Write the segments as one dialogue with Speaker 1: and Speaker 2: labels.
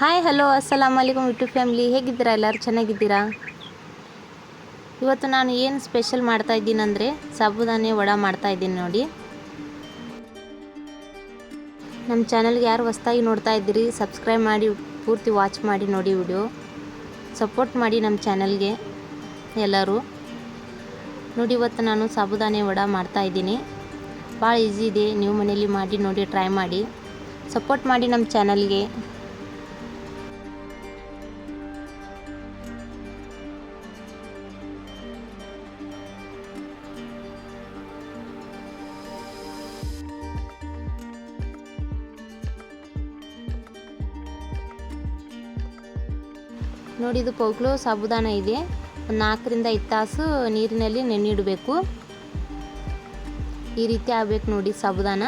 Speaker 1: Hi hello ಅಸ್ಸಲಾಮ್ ಅಲೈಕುಮ್ YouTube family ಹೇಗಿದ್ದೀರಾ ಎಲ್ಲರೂ? ಚೆನ್ನಾಗಿದ್ದೀರಾ? ಇವತ್ತು ನಾನು ಏನು ಸ್ಪೆಷಲ್ ಮಾಡ್ತಾ ಇದ್ದೀನಿ ಅಂದರೆ ಸಾಬುದಾನೆ ವಡ ಮಾಡ್ತಾ ಇದ್ದೀನಿ ನೋಡಿ. ನಮ್ಮ ಚಾನಲ್ಗೆ ಯಾರು ಹೊಸ್ದಾಗಿ ನೋಡ್ತಾ ಇದ್ದೀರಿ ಸಬ್ಸ್ಕ್ರೈಬ್ ಮಾಡಿ, ಪೂರ್ತಿ ವಾಚ್ ಮಾಡಿ ನೋಡಿ ವಿಡಿಯೋ ಸಪೋರ್ಟ್ ಮಾಡಿ ನಮ್ಮ ಚಾನಲ್ಗೆ ಎಲ್ಲರೂ. ನೋಡಿ, ಇವತ್ತು ನಾನು ಸಾಬುದಾನೆ ವಡ ಮಾಡ್ತಾ ಇದ್ದೀನಿ. ಭಾಳ ಈಸಿ ಇದೆ, ನೀವು ಮನೇಲಿ ಮಾಡಿ ನೋಡಿ ಟ್ರೈ ಮಾಡಿ. ಸಪೋರ್ಟ್ ಮಾಡಿ ನಮ್ಮ ಚಾನಲ್ಗೆ ನೋಡಿ ಇದು ಪೌಕ್ಲೋ ಸಾಬುದಾನ ಇದೆ. ನಾಲ್ಕರಿಂದ ಐದು ತಾಸು ನೀರಿನಲ್ಲಿ ನೆನೆಯಿಡಬೇಕು ಈ ರೀತಿ ಆಗಬೇಕು ನೋಡಿ ಸಾಬುದಾನ.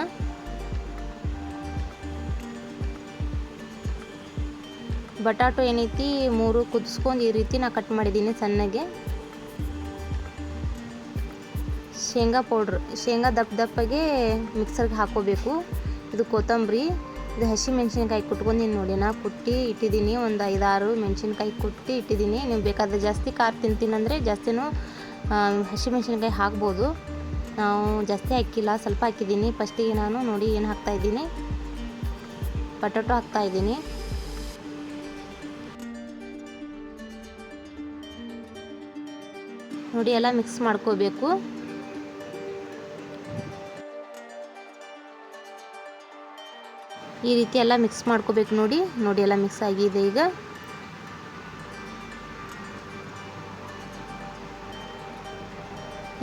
Speaker 1: ಬಟಾಟೊ ಏನೈತಿ, ಮೂರು ಕುದಿಸ್ಕೊಂಡು ಈ ರೀತಿ ನಾ ಕಟ್ ಮಾಡಿದ್ದೀನಿ ಸಣ್ಣಗೆ. ಶೇಂಗಾ ಪೌಡ್ರ್, ಶೇಂಗಾ ದಪ್ಪ ದಪ್ಪಗೆ ಮಿಕ್ಸರ್ಗೆ ಹಾಕೋಬೇಕು ಇದು ಕೊತ್ತಂಬರಿ. ಇದು ಹಸಿ ಮೆಣಸಿನ್ಕಾಯಿ ಕುಟ್ಕೊಂಡಿನಿ ನೋಡಿ. ನಾ ಕುಟ್ಟಿ ಇಟ್ಟಿದ್ದೀನಿ ಒಂದು ಐದಾರು ಮೆಣಸಿನ್ಕಾಯಿ ಕುಟ್ಟಿ ಇಟ್ಟಿದ್ದೀನಿ. ನೀವು ಬೇಕಾದ್ರೆ ಜಾಸ್ತಿ ಖಾರ ತಿಂತೀನಂದರೆ ಜಾಸ್ತಿನೂ ಹಸಿ ಮೆಣಸಿನ್ಕಾಯಿ ಹಾಕ್ಬೋದು. ನಾವು ಜಾಸ್ತಿ ಹಾಕಿಲ್ಲ, ಸ್ವಲ್ಪ ಹಾಕಿದ್ದೀನಿ. ಫಸ್ಟಿಗೆ ನಾನು ನೋಡಿ ಏನು ಹಾಕ್ತಾಯಿದ್ದೀನಿ ಪಟಾಟೊ ಹಾಕ್ತಾಯಿದ್ದೀನಿ ನೋಡಿ, ಎಲ್ಲ ಮಿಕ್ಸ್ ಮಾಡ್ಕೋಬೇಕು. ಈ ರೀತಿ ಎಲ್ಲ ಮಿಕ್ಸ್ ಮಾಡ್ಕೋಬೇಕು ನೋಡಿ. ನೋಡಿ ಎಲ್ಲ ಮಿಕ್ಸ್ ಆಗಿದೆ ಈಗ.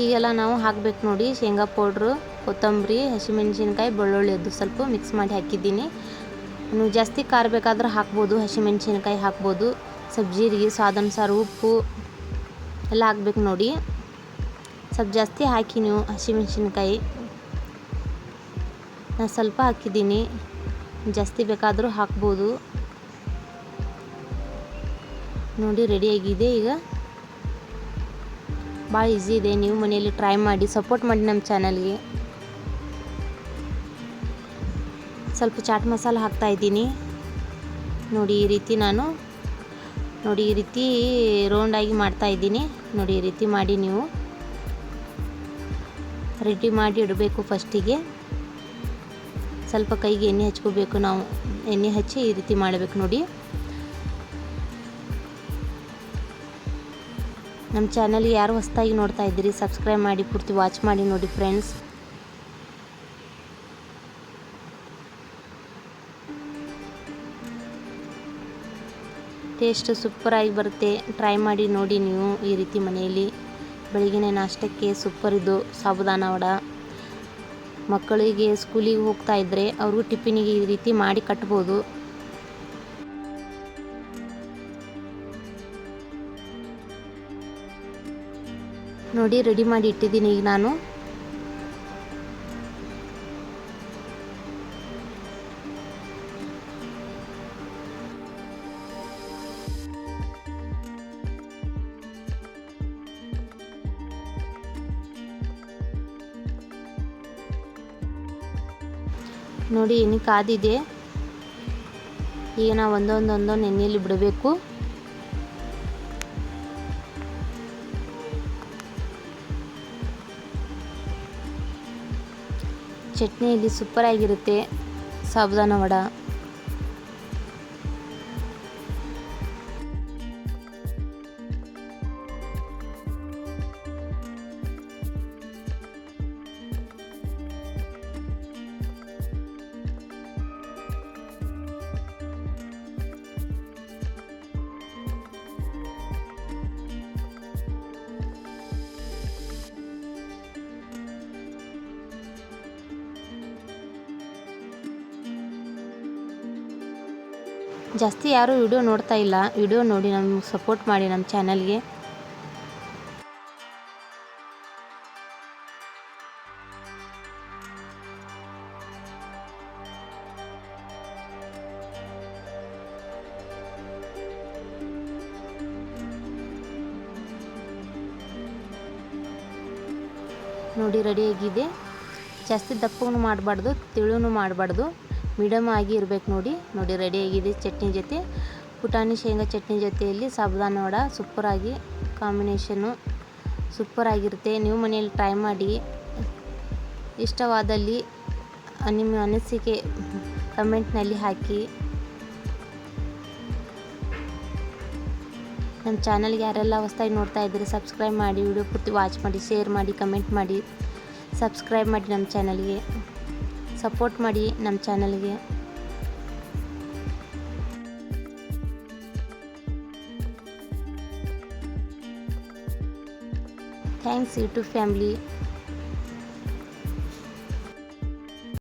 Speaker 1: ಈಗೆಲ್ಲ ನಾವು ಹಾಕ್ಬೇಕು ನೋಡಿ. ಶೇಂಗಾ ಪೌಡ್ರು, ಕೊತ್ತಂಬರಿ, ಹಸಿಮೆಣಸಿನ್ಕಾಯಿ, ಬೆಳ್ಳುಳ್ಳಿ ಅದು ಸ್ವಲ್ಪ ಮಿಕ್ಸ್ ಮಾಡಿ ಹಾಕಿದ್ದೀನಿ. ನೀವು ಜಾಸ್ತಿ ಖಾರ ಬೇಕಾದ್ರೆ ಹಾಕ್ಬೋದು. ಹಸಿಮೆಣಸಿನ್ಕಾಯಿ ಹಾಕ್ಬೋದು. ಸ್ವಲ್ಪ ಜೀರಿಗೆ ಸ್ವಾದನುಸಾರ ಉಪ್ಪು ಎಲ್ಲ ಹಾಕ್ಬೇಕು ನೋಡಿ. ಸ್ವಲ್ಪ ಜಾಸ್ತಿ ಹಾಕಿ ನೀವು ಹಸಿಮೆಣಸಿನ್ಕಾಯಿ. ನಾನು ಸ್ವಲ್ಪ ಹಾಕಿದ್ದೀನಿ. ಜಾಸ್ತಿ ಬೇಕಾದರೂ ಹಾಕ್ಬೋದು. ನೋಡಿ ರೆಡಿಯಾಗಿದೆ ಈಗ. ಭಾಳ ಈಸಿ ಇದೆ. ನೀವು ಮನೆಯಲ್ಲಿ ಟ್ರೈ ಮಾಡಿ ಸಪೋರ್ಟ್ ಮಾಡಿ ನಮ್ಮ ಚಾನಲ್ಗೆ ಸ್ವಲ್ಪ ಚಾಟ್ ಮಸಾಲ ಹಾಕ್ತಾ ಇದ್ದೀನಿ. ನೋಡಿ, ಈ ರೀತಿ ನಾನು, ನೋಡಿ, ಈ ರೀತಿ ರೌಂಡಾಗಿ ಮಾಡ್ತಾ ಇದ್ದೀನಿ. ನೋಡಿ, ಈ ರೀತಿ ಮಾಡಿ ನೀವು. ರೆಡಿ ಮಾಡಿ ಇಡಬೇಕು ಫಸ್ಟಿಗೆ ಸ್ವಲ್ಪ ಕೈಗೆ ಎಣ್ಣೆ ಹಚ್ಕೋಬೇಕು, ನಾವು ಎಣ್ಣೆ ಹಚ್ಚಿ ಈ ರೀತಿ ಮಾಡಬೇಕು ನೋಡಿ. ನಮ್ಮ ಚಾನಲ್ ಯಾರು ಹೊಸ್ದಾಗಿ ನೋಡ್ತಾ ಇದ್ದೀರಿ ಸಬ್ಸ್ಕ್ರೈಬ್ ಮಾಡಿ, ಪೂರ್ತಿ ವಾಚ್ ಮಾಡಿ ನೋಡಿ ಫ್ರೆಂಡ್ಸ್ ಟೇಸ್ಟ್ ಸೂಪರಾಗಿ ಬರುತ್ತೆ. ಟ್ರೈ ಮಾಡಿ ನೋಡಿ ನೀವು ಈ ರೀತಿ ಮನೆಯಲ್ಲಿ. ಬೆಳಗಿನ ನಾಷ್ಟಕ್ಕೆ ಸೂಪರ್ ಇದು, ಸಾಬುದಾನ ವಡ. ಮಕ್ಕಳಿಗೆ ಸ್ಕೂಲಿಗೆ ಹೋಗ್ತಾ ಇದ್ರೆ ಅವ್ರಿಗೂ ಟಿಫಿನಿಗೆ ಈ ರೀತಿ ಮಾಡಿ ಕಟ್ಬೋದು. ನೋಡಿ ರೆಡಿ ಮಾಡಿ ಇಟ್ಟಿದ್ದೀನಿ ಈಗ ನಾನು. ನೋಡಿ ಎಣ್ಣೆ ಕಾದಿದೆ. ಈಗ ನಾವು ಒಂದೊಂದು ಒಂದೊಂದು ಎಣ್ಣೆಯಲ್ಲಿ ಬಿಡಬೇಕು. ಚಟ್ನಿ ಇಲ್ಲಿ ಸೂಪರ್ ಆಗಿರುತ್ತೆ ಸಾಬುದಾನ ವಡ. ಜಾಸ್ತಿ ಯಾರೂ ವಿಡಿಯೋ ನೋಡ್ತಾ ಇಲ್ಲ. ವಿಡಿಯೋ ನೋಡಿ ನಮ್ಗೆ ಸಪೋರ್ಟ್ ಮಾಡಿ ನಮ್ಮ ಚಾನಲ್ಗೆ ನೋಡಿ ರೆಡಿಯಾಗಿದೆ ಜಾಸ್ತಿ ದಪ್ಪನೂ ಮಾಡಬಾರ್ದು, ತಿಳುನು ಮಾಡಬಾರ್ದು. ಮೀಡಿಯಮ್ ಆಗಿ ಇರಬೇಕು ನೋಡಿ. ನೋಡಿ ರೆಡಿಯಾಗಿದೆ ಚಟ್ನಿ ಜೊತೆ. ಪುಟಾಣಿ ಶೇಂಗಾ ಚಟ್ನಿ ಜೊತೆಯಲ್ಲಿ ಸಾಬುದಾನ ವಡ ಸೂಪರಾಗಿ ಕಾಂಬಿನೇಷನ್ನು ಸೂಪರಾಗಿರುತ್ತೆ ನೀವು ಮನೆಯಲ್ಲಿ ಟ್ರೈ ಮಾಡಿ. ಇಷ್ಟವಾದಲ್ಲಿ ನಿಮ್ಮ ಅನಿಸಿಕೆ ಕಮೆಂಟ್ನಲ್ಲಿ ಹಾಕಿ. ನಮ್ಮ ಚಾನಲ್ಗೆ ಯಾರೆಲ್ಲ ಹೊಸ್ದಾಗಿ ನೋಡ್ತಾ ಇದ್ದರೆ ಸಬ್ಸ್ಕ್ರೈಬ್ ಮಾಡಿ ವಿಡಿಯೋ ಪೂರ್ತಿ ವಾಚ್ ಮಾಡಿ ಶೇರ್ ಮಾಡಿ ಕಮೆಂಟ್ ಮಾಡಿ ಸಬ್ಸ್ಕ್ರೈಬ್ ಮಾಡಿ ನಮ್ಮ ಚಾನಲ್ಗೆ ಸಪೋರ್ಟ್ ಮಾಡಿ ನಮ್ಮ ಚಾನಲ್ಗೆ. Thanks YouTube family.